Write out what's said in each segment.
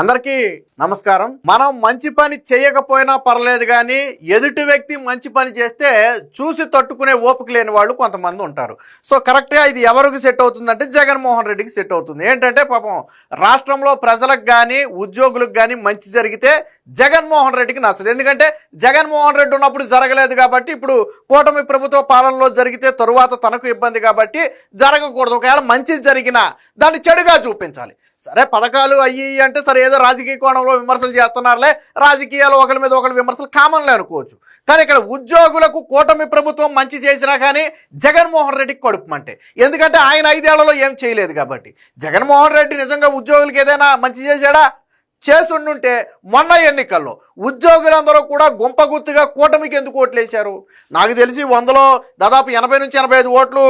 అందరికీ నమస్కారం. మనం మంచి పని చేయకపోయినా పర్లేదు కానీ ఎదుటి వ్యక్తి మంచి పని చేస్తే చూసి తట్టుకునే ఓపిక లేని వాళ్ళు కొంతమంది ఉంటారు. సో కరెక్ట్గా ఇది ఎవరికి సెట్ అవుతుందంటే జగన్మోహన్ రెడ్డికి సెట్ అవుతుంది. ఏంటంటే పాపం రాష్ట్రంలో ప్రజలకు కానీ ఉద్యోగులకు కానీ మంచి జరిగితే జగన్మోహన్ రెడ్డికి నచ్చదు. ఎందుకంటే జగన్మోహన్ రెడ్డి ఉన్నప్పుడు జరగలేదు కాబట్టి ఇప్పుడు కూటమి ప్రభుత్వ పాలనలో జరిగితే తరువాత తనకు ఇబ్బంది కాబట్టి జరగకూడదు. ఒకవేళ మంచి జరిగినా దాన్ని చెడుగా చూపించాలి. సరే పథకాలు అయ్యి అంటే సరే ఏదో రాజకీయ కోణంలో విమర్శలు చేస్తున్నారులే. రాజకీయాలు ఒకరి మీద ఒకరి విమర్శలు కామన్లే అనుకోవచ్చు. కానీ ఇక్కడ ఉద్యోగులకు కూటమి ప్రభుత్వం మంచి చేసినా కానీ జగన్మోహన్ రెడ్డికి కడుపుమంటే ఎందుకంటే ఆయన ఐదేళ్ళలో ఏం చేయలేదు కాబట్టి. జగన్మోహన్ రెడ్డి నిజంగా ఉద్యోగులకి ఏదైనా మంచి చేశాడా? చేసుండుంటే మొన్న ఎన్నికల్లో ఉద్యోగులందరూ కూడా గుంపగుత్తుగా కూటమికి ఎందుకు ఓట్లు వేశారు నాకు తెలిసి వందలో దాదాపు ఎనభై నుంచి ఎనభై ఐదు ఓట్లు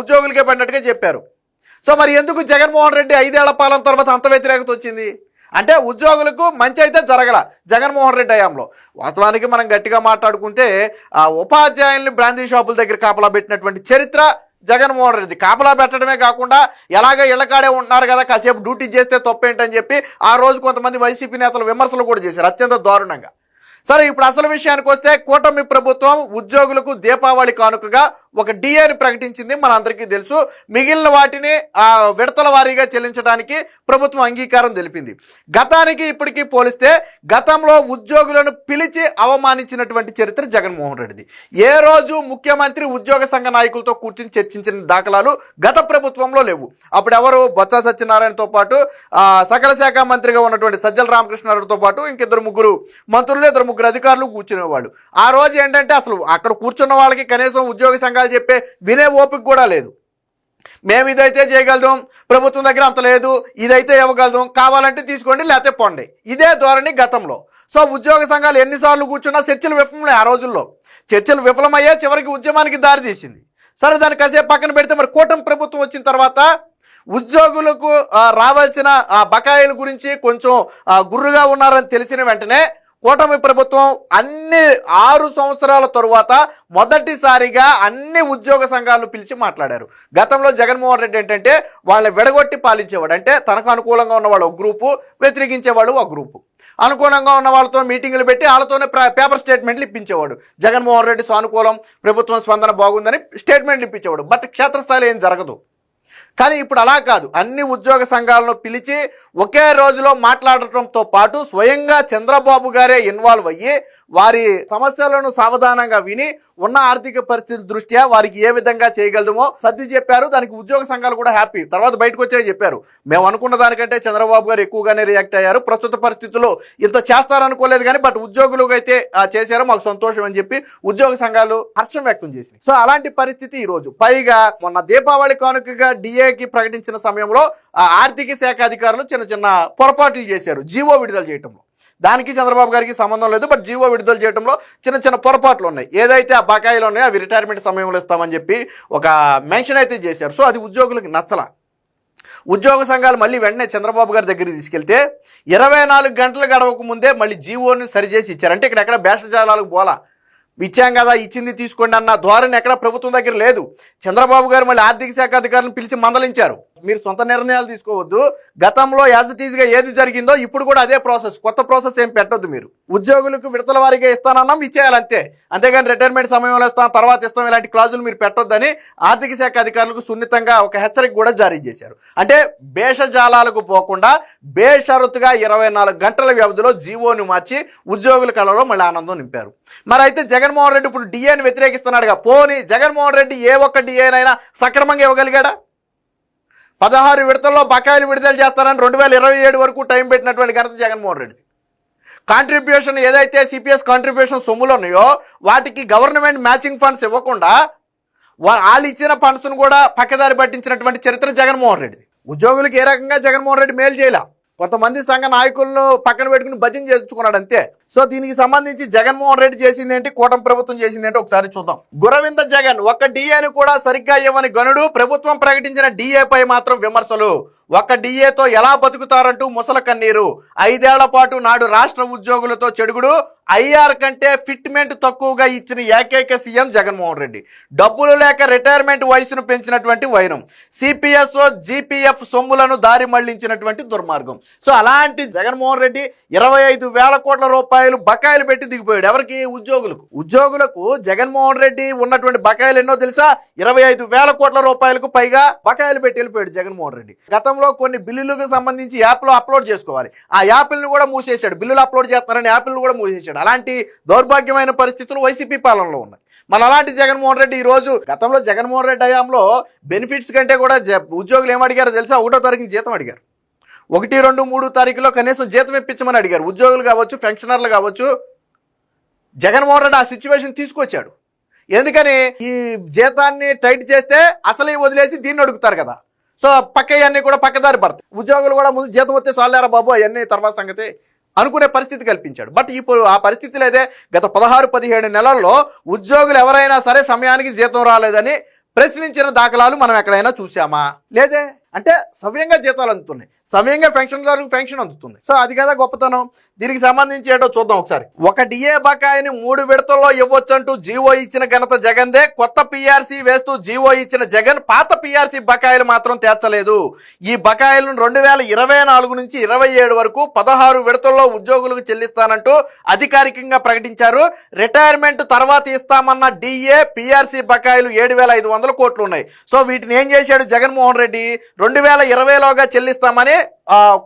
ఉద్యోగులకే పడినట్టుగా చెప్పారు. సో మరి ఎందుకు జగన్మోహన్ రెడ్డి ఐదేళ్ళ పాలన తర్వాత అంత వ్యతిరేకత వచ్చింది? అంటే ఉద్యోగులకు మంచి అయితే జరగల జగన్మోహన్ రెడ్డి హయాంలో. వాస్తవానికి మనం గట్టిగా మాట్లాడుకుంటే ఆ ఉపాధ్యాయుల్ని బ్రాందీ షాపుల దగ్గర కాపలా పెట్టినటువంటి చరిత్ర జగన్మోహన్ రెడ్డి కాపలా పెట్టడమే కాకుండా ఎలాగ ఇళ్ళకాడే ఉంటున్నారు కదా కాసేపు డ్యూటీ చేస్తే తప్పేంటని చెప్పి ఆ రోజు కొంతమంది వైసీపీ నేతలు విమర్శలు కూడా చేశారు. అత్యంత దారుణంగా. సరే ఇప్పుడు అసలు విషయానికి వస్తే కూటమి ప్రభుత్వం ఉద్యోగులకు దీపావళి కానుకగా ఒక డిఏని ప్రకటించింది మనందరికీ తెలుసు. మిగిలిన వాటిని ఆ విడతల వారీగా చెల్లించడానికి ప్రభుత్వం అంగీకారం తెలిపింది. గతానికి ఇప్పటికీ పోలిస్తే గతంలో ఉద్యోగులను పిలిచి అవమానించినటువంటి చరిత్ర జగన్మోహన్ రెడ్డిది. ఏ రోజు ముఖ్యమంత్రి ఉద్యోగ సంఘ నాయకులతో కూర్చుని చర్చించిన దాఖలాలు గత ప్రభుత్వంలో లేవు. అప్పుడు ఎవరు బొత్స సత్యనారాయణతో పాటు సకల శాఖ మంత్రిగా ఉన్నటువంటి సజ్జల రామకృష్ణారావుతో పాటు ఇంకిద్దరు ముగ్గురు మంత్రులు ఇద్దరు ముగ్గురు అధికారులు కూర్చునేవాళ్ళు. ఆ రోజు ఏంటంటే అసలు అక్కడ కూర్చున్న వాళ్ళకి కనీసం ఉద్యోగ సంఘాలు చెప్పే వినే ఓపిక కూడా లేదు. మేము ఇదైతే చేయగలుగుతాం ప్రభుత్వం దగ్గర అంత లేదు ఇదైతే ఇవ్వగలుగుతాం కావాలంటే తీసుకోండి లేకపోతే పొండి. ఇదే ధోరణి గతంలో. సో ఉద్యోగ సంఘాలు ఎన్నిసార్లు కూర్చున్నా చర్చలు విఫలమే ఆ రోజుల్లో. చర్చలు విఫలమయ్యే చివరికి ఉద్యమానికి దారితీసింది సరే దాన్ని కాసేపు పక్కన పెడితే మరి కూటమి ప్రభుత్వం వచ్చిన తర్వాత ఉద్యోగులకు రావాల్సిన బకాయిల గురించి కొంచెం గుర్రుగా ఉన్నారని తెలిసిన వెంటనే కూటమి ప్రభుత్వం అన్ని ఆరు సంవత్సరాల తరువాత మొదటిసారిగా అన్ని ఉద్యోగ సంఘాలను పిలిచి మాట్లాడారు. గతంలో జగన్మోహన్ రెడ్డి ఏంటంటే వాళ్ళని విడగొట్టి పాలించేవాడు. అంటే తనకు అనుకూలంగా ఉన్నవాడు ఒక గ్రూపు వ్యతిరేకించేవాడు ఒక గ్రూపు. అనుకూలంగా ఉన్న వాళ్ళతో మీటింగులు పెట్టి వాళ్ళతోనే పేపర్ స్టేట్మెంట్లు ఇప్పించేవాడు. జగన్మోహన్ రెడ్డి సానుకూలం ప్రభుత్వం స్పందన బాగుందని స్టేట్మెంట్లు ఇప్పించేవాడు. బట్ క్షేత్రస్థాయిలో ఏం జరగదు. కానీ ఇప్పుడు అలా కాదు. అన్ని ఉద్యోగ సంఘాలను పిలిచి ఒకే రోజులో మాట్లాడటంతో పాటు స్వయంగా చంద్రబాబు గారే ఇన్వాల్వ్ అయ్యి వారి సమస్యలను సావధానంగా విని ఉన్న ఆర్థిక పరిస్థితి దృష్ట్యా వారికి ఏ విధంగా చేయగలమో సర్ది చెప్పారు. దానికి ఉద్యోగ సంఘాలు కూడా హ్యాపీ తర్వాత బయటకు వచ్చే చెప్పారు. మేము అనుకున్న దానికంటే చంద్రబాబు గారు ఎక్కువగానే రియాక్ట్ అయ్యారు. ప్రస్తుత పరిస్థితుల్లో ఇంత చేస్తారనుకోలేదు కానీ బట్ ఉద్యోగులు అయితే చేశారో. మాకు సంతోషం అని చెప్పి ఉద్యోగ సంఘాలు హర్షం వ్యక్తం చేసింది సో అలాంటి పరిస్థితి ఈ రోజు పైగా మొన్న దీపావళి కానుకగా డిఏకి ప్రకటించిన సమయంలో ఆ ఆర్థిక శాఖ అధికారులు చిన్న చిన్న పొరపాట్లు చేశారు. జీవో విడుదల చేయటంలో. దానికి చంద్రబాబు గారికి సంబంధం లేదు బట్ జీవో విడుదల చేయడంలో చిన్న చిన్న పొరపాట్లు ఉన్నాయి. ఏదైతే ఆ బకాయిలు ఉన్నాయో అవి రిటైర్మెంట్ సమయంలో ఇస్తామని చెప్పి ఒక మెన్షన్ అయితే చేశారు. సో అది ఉద్యోగులకు నచ్చల. ఉద్యోగ సంఘాలు మళ్ళీ వెంటనే చంద్రబాబు గారి దగ్గరికి తీసుకెళ్తే ఇరవై నాలుగు గంటలు గడవక ముందే మళ్ళీ జీవోని సరిచేసి ఇచ్చారు. అంటే ఇక్కడ ఎక్కడ భేషజాలకు పోలా ఇచ్చాం కదా ఇచ్చింది తీసుకోండి అన్న ధోరణి ఎక్కడ ప్రభుత్వం దగ్గర లేదు. చంద్రబాబు గారు మళ్ళీ ఆర్థిక శాఖ అధికారులను పిలిచి మందలించారు. మీరు సొంత నిర్ణయాలు తీసుకోవద్దు. గతంలో యాజ్ ఇట్ ఈజ్గా ఏది జరిగిందో ఇప్పుడు కూడా అదే ప్రాసెస్ కొత్త ప్రాసెస్ ఏం పెట్టొద్దు మీరు. ఉద్యోగులకు విడతల వారిగా ఇస్తానన్నాం ఇచ్చేయాలి అంతే అంతేగాని రిటైర్మెంట్ సమయంలో ఇస్తాం తర్వాత ఇస్తాం ఇలాంటి క్లాజులు మీరు పెట్టొద్దని ఆర్థిక శాఖ అధికారులకు సున్నితంగా ఒక హెచ్చరిక కూడా జారీ చేశారు. అంటే భేషజాలాలకు పోకుండా బేషరతుగా ఇరవై నాలుగు గంటల వ్యవధిలో జీవోని మార్చి ఉద్యోగుల కళలో మళ్ళీ ఆనందం నింపారు. మరి అయితే జగన్మోహన్ రెడ్డి ఇప్పుడు డిఏని వ్యతిరేకిస్తున్నాడుగా. పోని జగన్మోహన్ రెడ్డి ఏ ఒక్క డిఏనైనా సక్రమంగా ఇవ్వగలిగాడా? పదహారు విడతల్లో బకాయిలు విడుదల చేస్తారని రెండు వేల ఇరవై ఏడు వరకు టైం పెట్టినటువంటి ఘనత జగన్మోహన్ రెడ్డి. కాంట్రిబ్యూషన్ ఏదైతే సిపిఎస్ కాంట్రిబ్యూషన్ సొమ్ములు ఉన్నాయో వాటికి గవర్నమెంట్ మ్యాచింగ్ ఫండ్స్ ఇవ్వకుండా వాళ్ళు ఇచ్చిన ఫండ్స్ను కూడా పక్కదారి పట్టించినటువంటి చరిత్ర జగన్మోహన్ రెడ్డి ఉద్యోగులకు ఏ రకంగా జగన్మోహన్ రెడ్డి మేలు చేయాల? కొంతమంది సంఘ నాయకులను పక్కన పెట్టుకుని భజన చేసుకున్నాడు అంతే సో దీనికి సంబంధించి జగన్మోహన్ రెడ్డి చేసింది ఏంటి? కూటమి ప్రభుత్వం చేసింది ఏంటి? ఒకసారి చూద్దాం. గురవింద జగన్ ఒక్క డిఏని కూడా సరిగ్గా ఇవ్వని గనుడు ప్రభుత్వం ప్రకటించిన డిఏపై మాత్రం విమర్శలు. ఒక్క డిఏతో ఎలా బతుకుతారంటూ ముసల కన్నీరు. ఐదేళ్ళ పాటు నాడు రాష్ట్ర ఉద్యోగులతో చెడుగుడు. ఐఆర్ కంటే ఫిట్మెంట్ తక్కువగా ఇచ్చిన ఏకైక సీఎం జగన్మోహన్ రెడ్డి. డబ్బులు లేక రిటైర్మెంట్ వయసును పెంచినటువంటి వైరం. సిపిఎస్ జీపీఎఫ్ సొమ్ములను దారి మళ్ళించినటువంటి దుర్మార్గం. సో అలాంటి జగన్మోహన్ రెడ్డి ఇరవై ఐదు వేల కోట్ల రూపాయలు బకాయిలు పెట్టి దిగిపోయాడు. ఎవరికి? ఉద్యోగులకు. ఉద్యోగులకు జగన్మోహన్ రెడ్డి ఉన్నటువంటి బకాయిలు ఎన్నో తెలుసా? ఇరవై ఐదు వేల కోట్ల రూపాయలకు పైగా బకాయిలు పెట్టి వెళ్ళిపోయాడు జగన్మోహన్ రెడ్డి. గతం గతంలో కొన్ని బిల్లులకు సంబంధించి యాప్లో అప్లోడ్ చేసుకోవాలి. ఆ యాప్లను కూడా మూసేశాడు. బిల్లులు అప్లోడ్ చేస్తారని యాప్లను కూడా మూసేశాడు. అలాంటి దౌర్భాగ్యమైన పరిస్థితులు వైసీపీ పాలనలో ఉన్నాయి. మన అలాంటి జగన్మోహన్ రెడ్డి ఈ రోజు గతంలో జగన్మోహన్ రెడ్డి హయాంలో బెనిఫిట్స్ కంటే కూడా ఉద్యోగులు ఏమి అడిగారు తెలుసా? ఒకటో తారీఖు జీతం అడిగారు. ఒకటి రెండు మూడు తారీఖులో కనీసం జీతం ఇప్పించమని అడిగారు. ఉద్యోగులు కావచ్చు పెన్షనర్లు కావచ్చు. జగన్మోహన్ రెడ్డి ఆ సిచ్యువేషన్ తీసుకొచ్చాడు. ఎందుకని? ఈ జీతాన్ని టైట్ చేస్తే అసలే వదిలేసి దీన్ని అడుగుతారు కదా. సో పక్క ఇవన్నీ కూడా పక్కదారి పడతాయి. ఉద్యోగులు కూడా ముందు జీతం వస్తే సాలేరా బాబు? అవన్నీ తర్వాత సంగతి. అనుకునే పరిస్థితి కల్పించాడు. బట్ ఇప్పుడు ఆ పరిస్థితి అయితే గత పదహారు పదిహేడు నెలల్లో ఉద్యోగులు ఎవరైనా సరే సమయానికి జీతం రాలేదని ప్రశ్నించిన దాఖలాలు మనం ఎక్కడైనా చూసామా లేదే? అంటే సవ్యంగా జీతాలు అందుతున్నాయి. సవ్యంగా పెన్షన్దారులకు పెన్షన్ అందుతుంది సో అది కదా గొప్పతనం. దీనికి సంబంధించి ఏంటో చూద్దాం ఒకసారి. ఒక డిఏ బకాయిని మూడు విడతల్లో ఇవ్వొచ్చంటూ జీవో ఇచ్చిన ఘనత జగన్దే కొత్త పిఆర్సీ వేస్తూ జీవో ఇచ్చిన జగన్ పాత పిఆర్సీ బకాయిలు మాత్రం తీర్చలేదు. ఈ బకాయిలను రెండు వేల ఇరవై నాలుగు నుంచి ఇరవై ఏడు వరకు పదహారు విడతల్లో ఉద్యోగులకు చెల్లిస్తానంటూ అధికారికంగా ప్రకటించారు. రిటైర్మెంట్ తర్వాత ఇస్తామన్న డిఏ పిఆర్సీ బకాయిలు ఏడు వేల ఐదు వందల కోట్లు ఉన్నాయి. సో వీటిని ఏం చేశాడు జగన్మోహన్ రెడ్డి? రెండు వేల ఇరవైలోగా చెల్లిస్తామని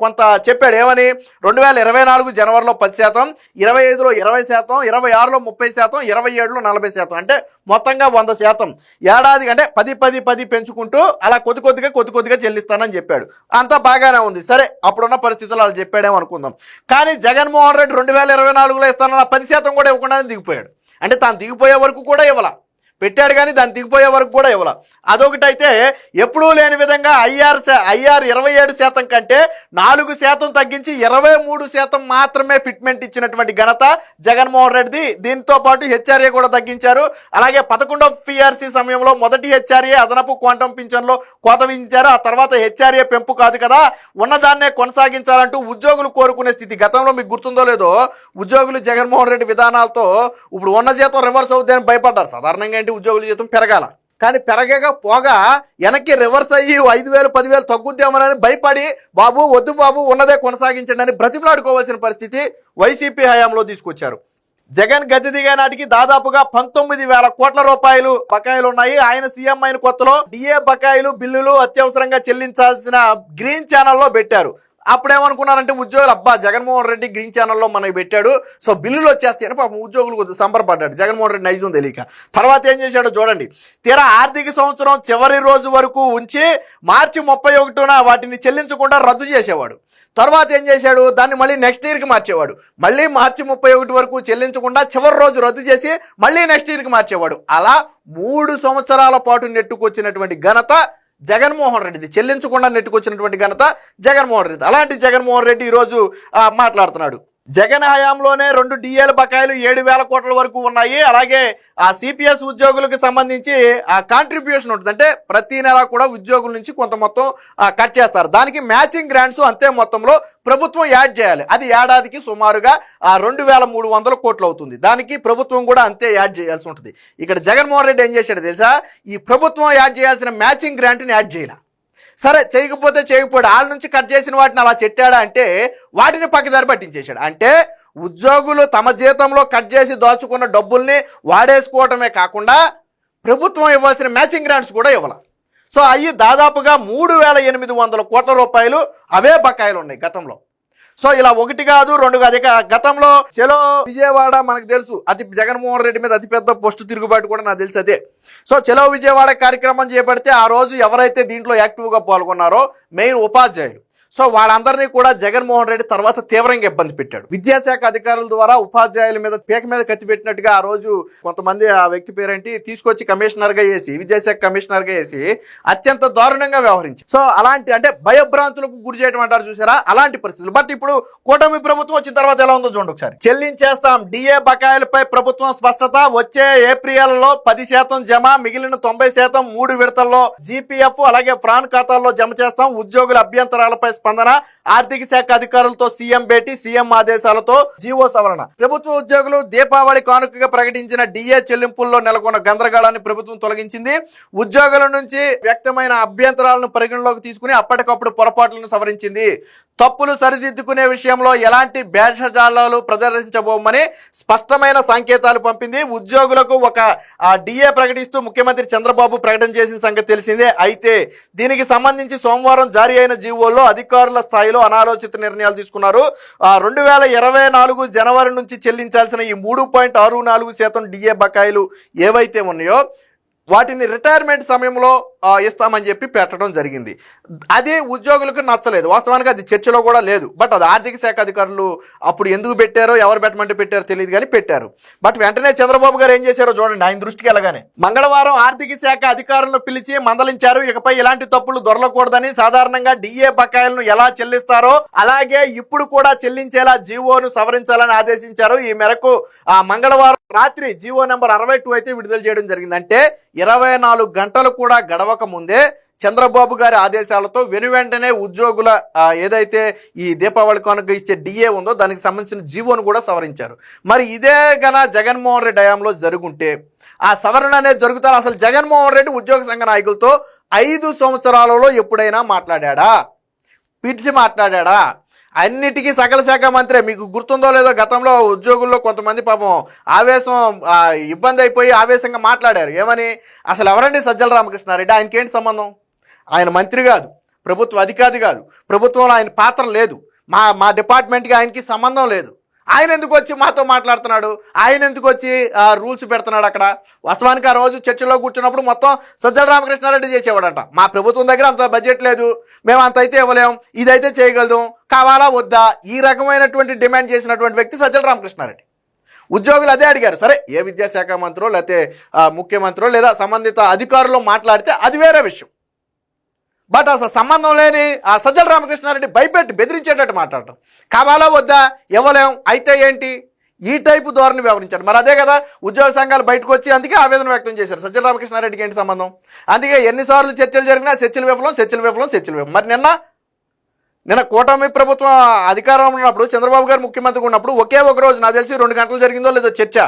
కొంత చెప్పాడు. ఏమని? రెండు వేల ఇరవై నాలుగు జనవరిలో పది శాతం ఇరవై ఐదులో ఇరవై శాతం ఇరవై ఆరులో ముప్పై శాతం ఇరవై ఏడులో నలభై శాతం. అంటే మొత్తంగా వంద శాతం. ఏడాది అంటే పది పది పది పెంచుకుంటూ అలా కొద్ది కొద్దిగా కొద్ది కొద్దిగా చెల్లిస్తానని చెప్పాడు. అంతా బాగానే ఉంది. సరే అప్పుడున్న పరిస్థితుల్లో అలా చెప్పాడేమో అనుకుందాం. కానీ జగన్మోహన్ రెడ్డి రెండు వేల ఇరవై నాలుగులో ఇస్తానన్న పది శాతం కూడా ఇవ్వకుండా దిగిపోయాడు. అంటే తాను దిగిపోయే వరకు కూడా ఇవ్వాల. పెట్టాడు కానీ దాన్ని దిగిపోయే వరకు కూడా ఇవ్వాల. అదొకటి అయితే ఎప్పుడూ లేని విధంగా ఐఆర్ ఐఆర్ ఇరవై ఏడు శాతం కంటే నాలుగు శాతం తగ్గించి ఇరవై మూడు శాతం మాత్రమే ఫిట్మెంట్ ఇచ్చినటువంటి ఘనత జగన్మోహన్ రెడ్డిది. దీంతో పాటు హెచ్ఆర్ఏ కూడా తగ్గించారు. అలాగే పదకొండవ పిఆర్సీ సమయంలో మొదటి హెచ్ఆర్ఏ అదనపు క్వాంటం పింఛన్లో కోత విధించారు. ఆ తర్వాత హెచ్ఆర్ఏ పెంపు కాదు కదా. ఉన్నదాన్నే కొనసాగించాలంటూ ఉద్యోగులు కోరుకునే స్థితి గతంలో మీకు గుర్తుందో లేదో ఉద్యోగులు జగన్మోహన్ రెడ్డి విధానాలతో ఇప్పుడు ఉన్న జీతం రివర్స్ అవుతుందని భయపడ్డారు. సాధారణంగా గవర్నమెంట్ ఉద్యోగుల జీతం పెరగాల. కానీ పెరగక పోగా వెనక్కి రివర్స్ అయ్యి ఐదు వేలు పదివేలు తగ్గుద్దామని భయపడి బాబు వద్దు బాబు ఉన్నదే కొనసాగించండి అని బ్రతిమలాడుకోవాల్సిన పరిస్థితి వైసీపీ హయాంలో తీసుకొచ్చారు. జగన్ గతి దిగే నాటికి దాదాపుగా పంతొమ్మిది వేల కోట్ల రూపాయలు బకాయిలు ఉన్నాయి. ఆయన సీఎం అయిన కొత్తలో డిఏ బకాయిలు బిల్లులు అత్యవసరంగా చెల్లించాల్సిన గ్రీన్ ఛానల్లో పెట్టారు. అప్పుడేమనుకున్నారంటే ఉద్యోగులు అబ్బా జగన్మోహన్ రెడ్డి గ్రీన్ ఛానల్లో మనకి పెట్టాడు. సో బిల్లులు వచ్చేస్తాయని పాపం ఉద్యోగులు కొద్దిగా సంబరపడ్డాడు జగన్మోహన్ రెడ్డి నైజం తెలియక. తర్వాత ఏం చేశాడో చూడండి. తీరా ఆర్థిక సంవత్సరం చివరి రోజు వరకు ఉంచి మార్చి ముప్పై ఒకటిన వాటిని చెల్లించకుండా రద్దు చేసేవాడు. తర్వాత ఏం చేశాడు? దాన్ని మళ్ళీ నెక్స్ట్ ఇయర్కి మార్చేవాడు. మళ్ళీ మార్చి ముప్పై ఒకటి వరకు చెల్లించకుండా చివరి రోజు రద్దు చేసి మళ్ళీ నెక్స్ట్ ఇయర్కి మార్చేవాడు. అలా మూడు సంవత్సరాల పాటు నెట్టుకొచ్చినటువంటి ఘనత జగన్మోహన్ రెడ్డిది. చెల్లించకుండా నెట్టుకొచ్చినటువంటి ఘనత జగన్మోహన్ రెడ్డి అలాంటి జగన్మోహన్ రెడ్డి ఈరోజు మాట్లాడుతున్నాడు. జగన్ హయాంలోనే రెండు డిఏల బకాయిలు ఏడు వేల కోట్ల వరకు ఉన్నాయి. అలాగే ఆ సిపిఎస్ ఉద్యోగులకు సంబంధించి ఆ కాంట్రిబ్యూషన్ ఉంటుంది. అంటే ప్రతి నెల కూడా ఉద్యోగుల నుంచి కొంత మొత్తం కట్ చేస్తారు. దానికి మ్యాచింగ్ గ్రాంట్స్ అంతే మొత్తంలో ప్రభుత్వం యాడ్ చేయాలి. అది ఏడాదికి సుమారుగా ఆ రెండు వేల మూడు వందల కోట్లు అవుతుంది. దానికి ప్రభుత్వం కూడా అంతే యాడ్ చేయాల్సి ఉంటుంది. ఇక్కడ జగన్మోహన్ రెడ్డి ఏం చేశాడు తెలుసా? ఈ ప్రభుత్వం యాడ్ చేయాల్సిన మ్యాచింగ్ గ్రాంట్ని యాడ్ చేయాలి. సరే చేయకపోతే చేయకపోయాడు వాళ్ళ నుంచి కట్ చేసిన వాటిని అలా చెట్టాడా అంటే వాటిని పక్కదారి పట్టించేశాడు. అంటే ఉద్యోగులు తమ జీతంలో కట్ చేసి దాచుకున్న డబ్బుల్ని వాడేసుకోవటమే కాకుండా ప్రభుత్వం ఇవ్వాల్సిన మ్యాచింగ్ గ్రాంట్స్ కూడా ఇవ్వాలి. సో అవి దాదాపుగా మూడు వేల ఎనిమిది వందల కోట్ల రూపాయలు అవే బకాయిలు ఉన్నాయి గతంలో. సో ఇలా ఒకటి కాదు రెండు కాదు. ఇక గతంలో చెలో విజయవాడ మనకు తెలుసు. అతి జగన్మోహన్ రెడ్డి మీద అతిపెద్ద పోస్టు తిరుగుబాటు కూడా నాకు తెలుసు అదే. సో చెలో విజయవాడ కార్యక్రమం చేపడితే ఆ రోజు ఎవరైతే దీంట్లో యాక్టివ్గా పాల్గొన్నారో మెయిన్ ఉపాధ్యాయులు. సో వాళ్ళందరినీ కూడా జగన్మోహన్ రెడ్డి తర్వాత తీవ్రంగా ఇబ్బంది పెట్టాడు. విద్యాశాఖ అధికారుల ద్వారా ఉపాధ్యాయుల మీద పీక మీద కత్తి పెట్టినట్టుగా ఆ రోజు కొంతమంది ఆ వ్యక్తి పేరేంటి? తీసుకొచ్చి కమిషనర్గా వేసి విద్యాశాఖ కమిషనర్గా వేసి అత్యంత దారుణంగా వ్యవహరించి సో అలాంటి అంటే భయభ్రాంతులకు గురి చేయడం అంటారు చూసారా? అలాంటి పరిస్థితులు. బట్ ఇప్పుడు కూటమి ప్రభుత్వం వచ్చిన తర్వాత ఎలా ఉందో చూడండి ఒకసారి. చెల్లించేస్తాం. డిఏ బకాయిలపై ప్రభుత్వం స్పష్టత. వచ్చే ఏప్రిల్లో పది శాతం జమ మిగిలిన తొంభై శాతం మూడు విడతల్లో జీపీఎఫ్ అలాగే ఫ్రాన్ ఖాతాల్లో జమ చేస్తాం. ఉద్యోగుల అభ్యంతరాలపై స్పందన ఆర్థిక శాఖ అధికారులతో సీఎం భేటీ సీఎం ఆదేశాలతో జీవో సవరణ. ప్రభుత్వ ఉద్యోగులు దీపావళి కానుకగా ప్రకటించిన డిఏ చెల్లింపుల్లో నెలకొన్న గందరగోళాన్ని ప్రభుత్వం తొలగించింది. ఉద్యోగుల నుంచి వ్యక్తమైన అభ్యంతరాలను పరిగణలోకి తీసుకుని అప్పటికప్పుడు పొరపాట్లను సవరించింది. తప్పులు సరిదిద్దుకునే విషయంలో ఎలాంటి భేషజాలాలు ప్రదర్శించబోమని స్పష్టమైన సంకేతాలు పంపింది. ఉద్యోగులకు ఒక డిఏ ప్రకటిస్తూ ముఖ్యమంత్రి చంద్రబాబు ప్రకటన చేసిన సంగతి తెలిసిందే. అయితే దీనికి సంబంధించి సోమవారం జారీ అయిన జీవోల్లో అధికారుల స్థాయిలో అనాలోచిత నిర్ణయాలు తీసుకున్నారు. రెండు వేల ఇరవై నాలుగు జనవరి నుంచి చెల్లించాల్సిన ఈ మూడు పాయింట్ ఆరు నాలుగు శాతం డిఏ బకాయిలు ఏవైతే ఉన్నాయో వాటిని రిటైర్మెంట్ సమయంలో ఇస్తామని చెప్పి పెట్టడం జరిగింది. అదే ఉద్యోగులకు నచ్చలేదు. వాస్తవానికి అది చర్చలో కూడా లేదు. బట్ అది ఆర్థిక శాఖ అధికారులు అప్పుడు ఎందుకు పెట్టారో ఎవరు పెట్టమంటే పెట్టారో తెలియదు కానీ పెట్టారు. బట్ వెంటనే చంద్రబాబు గారు ఏం చేశారో చూడండి ఆయన దృష్టికి వెళ్ళగానే. మంగళవారం ఆర్థిక శాఖ అధికారులను పిలిచి మందలించారు. ఇకపై ఇలాంటి తప్పులు దొరలకూడదని సాధారణంగా డిఏ బకాయిలను ఎలా చెల్లిస్తారో అలాగే ఇప్పుడు కూడా చెల్లించేలా జీవోను సవరించాలని ఆదేశించారు. ఈ మేరకు ఆ మంగళవారం రాత్రి జీవో నెంబర్ అరవై టూ అయితే విడుదల చేయడం జరిగింది. అంటే ఇరవై నాలుగు గంటలు కూడా గడవక ముందే చంద్రబాబు గారి ఆదేశాలతో వెను వెంటనే ఉద్యోగుల ఏదైతే ఈ దీపావళి కానుక ఇచ్చే డిఏ ఉందో దానికి సంబంధించిన జీవోను కూడా సవరించారు. మరి ఇదే గన జగన్మోహన్ రెడ్డి హయాంలో జరుగుంటే ఆ సవరణ అనేది జరుగుతారు? అసలు జగన్మోహన్ రెడ్డి ఉద్యోగ సంఘ నాయకులతో ఐదు సంవత్సరాలలో ఎప్పుడైనా మాట్లాడా పిలిచి మాట్లాడా అన్నిటికీ సకల శాఖ మంత్రే. మీకు గుర్తుందో లేదో గతంలో ఉద్యోగుల్లో కొంతమంది పాపం ఆవేశం ఇబ్బంది అయిపోయి ఆవేశంగా మాట్లాడారు. ఏమని? అసలు ఎవరండి సజ్జల రామకృష్ణారెడ్డి? ఆయనకి ఏంటి సంబంధం? ఆయన మంత్రి కాదు ప్రభుత్వ అధికారి కాదు. ప్రభుత్వంలో ఆయన పాత్ర లేదు. మా మా డిపార్ట్మెంట్కి ఆయనకి సంబంధం లేదు. ఆయన ఎందుకు వచ్చి మాతో మాట్లాడుతున్నాడు? ఆయన ఎందుకు వచ్చి రూల్స్ పెడుతున్నాడు అక్కడ? వాస్తవానికి ఆ రోజు చర్చలో కూర్చున్నప్పుడు మొత్తం సజ్జల రామకృష్ణారెడ్డి చేసేవాడంట. మా ప్రభుత్వం దగ్గర అంత బడ్జెట్ లేదు మేము అంత అయితే ఇవ్వలేం ఇదైతే చేయగలదు కావాలా వద్దా? ఈ రకమైనటువంటి డిమాండ్ చేసినటువంటి వ్యక్తి సజ్జల రామకృష్ణారెడ్డి. ఉద్యోగులు అదే అడిగారు సరే ఏ విద్యాశాఖ మంత్రో లేకపోతే ముఖ్యమంత్రో లేదా సంబంధిత అధికారులు మాట్లాడితే అది వేరే విషయం. బట్ అసలు సంబంధం లేని ఆ సజ్జల రామకృష్ణారెడ్డి భయపెట్టి బెదిరించేటట్టు మాట్లాడటం. కావాలా వద్దా? ఇవ్వలేం. అయితే ఏంటి? ఈ టైపు ధోరణి వ్యవహరించాడు. మరి అదే కదా ఉద్యోగ సంఘాలు బయటకు వచ్చి అందుకే ఆవేదన వ్యక్తం చేశారు. సజ్జల రామకృష్ణారెడ్డికి ఏంటి సంబంధం? అందుకే ఎన్నిసార్లు చర్చలు జరిగినా చర్చలు విఫలం చర్చలు విఫలం చర్చలు విఫలం. మరి నిన్న నిన్న కూటమి ప్రభుత్వం అధికారంలో ఉన్నప్పుడు చంద్రబాబు గారు ముఖ్యమంత్రి ఉన్నప్పుడు ఒకే ఒక రోజు నాకు తెలిసి రెండు గంటలు జరిగిందో లేదో చర్చ.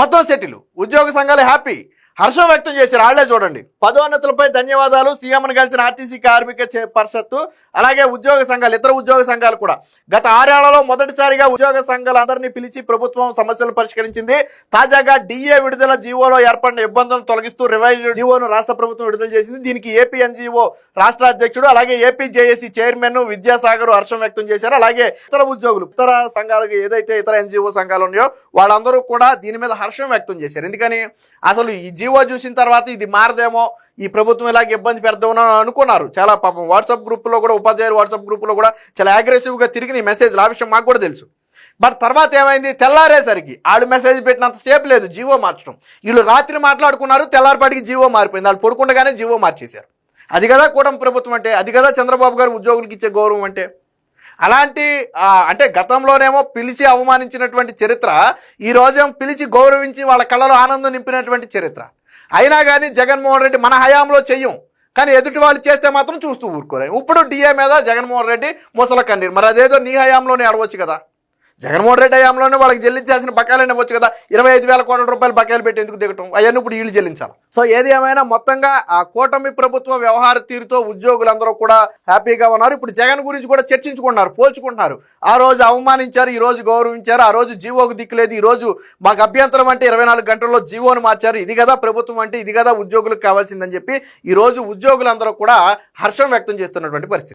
మొత్తం సెటిల్. ఉద్యోగ సంఘాలు హ్యాపీ. హర్షం వ్యక్తం చేశారు. వాళ్ళే చూడండి. పదోన్నతులపై ధన్యవాదాలు. సీఎంను కలిసిన ఆర్టీసీ కార్మిక పరిషత్తు అలాగే ఉద్యోగ సంఘాలు ఇతర ఉద్యోగ సంఘాలు కూడా. గత ఆరేళ్ళలో మొదటిసారిగా ఉద్యోగ సంఘాలందరినీ పిలిచి ప్రభుత్వం సమస్యలు పరిష్కరించింది. తాజాగా డిఏ విడుదల జీవోలో ఏర్పడిన ఇబ్బందులను తొలగిస్తూ రివైజ్ జీవోను రాష్ట్ర ప్రభుత్వం విడుదల చేసింది. దీనికి ఏపీ ఎన్జిఓ రాష్ట్ర అధ్యక్షుడు అలాగే ఏపీ జేఏసీ చైర్మన్ విద్యాసాగర్ హర్షం వ్యక్తం చేశారు. అలాగే ఇతర ఉద్యోగులు ఇతర సంఘాలకు ఏదైతే ఇతర ఎన్జిఓ సంఘాలు ఉన్నాయో వాళ్ళందరూ కూడా దీని మీద హర్షం వ్యక్తం చేశారు. ఎందుకని? అసలు ఈ జీవో చూసిన తర్వాత ఇది మారదేమో ఈ ప్రభుత్వం ఇలాగ ఇబ్బంది పెడదామని అనుకున్నారు. చాలా పాపం వాట్సాప్ గ్రూప్లో కూడా ఉపాధ్యాయులు వాట్సాప్ గ్రూప్లో కూడా చాలా అగ్రెసివ్గా తిరిగి ఈ మెసేజ్లు ఆ విషయం మాకు కూడా తెలుసు. బట్ తర్వాత ఏమైంది? తెల్లారేసరికి వాళ్ళు మెసేజ్ పెట్టినంత సేపు లేదు జీవో మార్చడం. వీళ్ళు రాత్రి మాట్లాడుకున్నారు తెల్లారిపాటికి జీవో మారిపోయింది. వాళ్ళు పడుకుండగానే జీవో మార్చేశారు. అది కదా కూటమి ప్రభుత్వం అంటే అది కదా చంద్రబాబు గారు ఉద్యోగులకి ఇచ్చే గౌరవం అంటే. అలాంటి అంటే గతంలోనేమో పిలిచి అవమానించినటువంటి చరిత్ర ఈ రోజేమో పిలిచి గౌరవించి వాళ్ళ కళలో ఆనందం నింపినటువంటి చరిత్ర. అయినా కానీ జగన్మోహన్ రెడ్డి మన హయాంలో చెయ్యం. కానీ ఎదుటి వాళ్ళు చేస్తే మాత్రం చూస్తూ ఊరుకోలేము ఇప్పుడు డిఏ మీద జగన్మోహన్ రెడ్డి ముసల కన్నీరు మరి అదేదో నీ హయాంలోనే అడవచ్చు కదా. జగన్మోహన్ రెడ్డి హయాంలోనే వాళ్ళకి చెల్లించాల్సిన బకాయిలు ఇవ్వచ్చు కదా. ఇరవై ఐదు వేల కోట్ల రూపాయలు బకాయిలు పెట్టి ఎందుకు దిగటం? అవన్నీ ఇప్పుడు వీళ్ళు చెల్లించాలి. సో ఏది ఏమైనా మొత్తంగా ఆ కూటమి ప్రభుత్వ వ్యవహార తీరుతో ఉద్యోగులందరూ కూడా హ్యాపీగా ఉన్నారు. ఇప్పుడు జగన్ గురించి కూడా చర్చించుకుంటున్నారు పోల్చుకుంటున్నారు. ఆ రోజు అవమానించారు ఈ రోజు గౌరవించారు ఆ రోజు జీవోకు దిక్కులేదు ఈ రోజు మాకు అభ్యంతరం అంటే ఇరవై నాలుగు గంటల్లో జీవోను మార్చారు. ఇది కదా ప్రభుత్వం అంటే ఇది కదా ఉద్యోగులకు కావాల్సిందని చెప్పి ఈ రోజు ఉద్యోగులందరూ కూడా హర్షం వ్యక్తం చేస్తున్నటువంటి పరిస్థితి.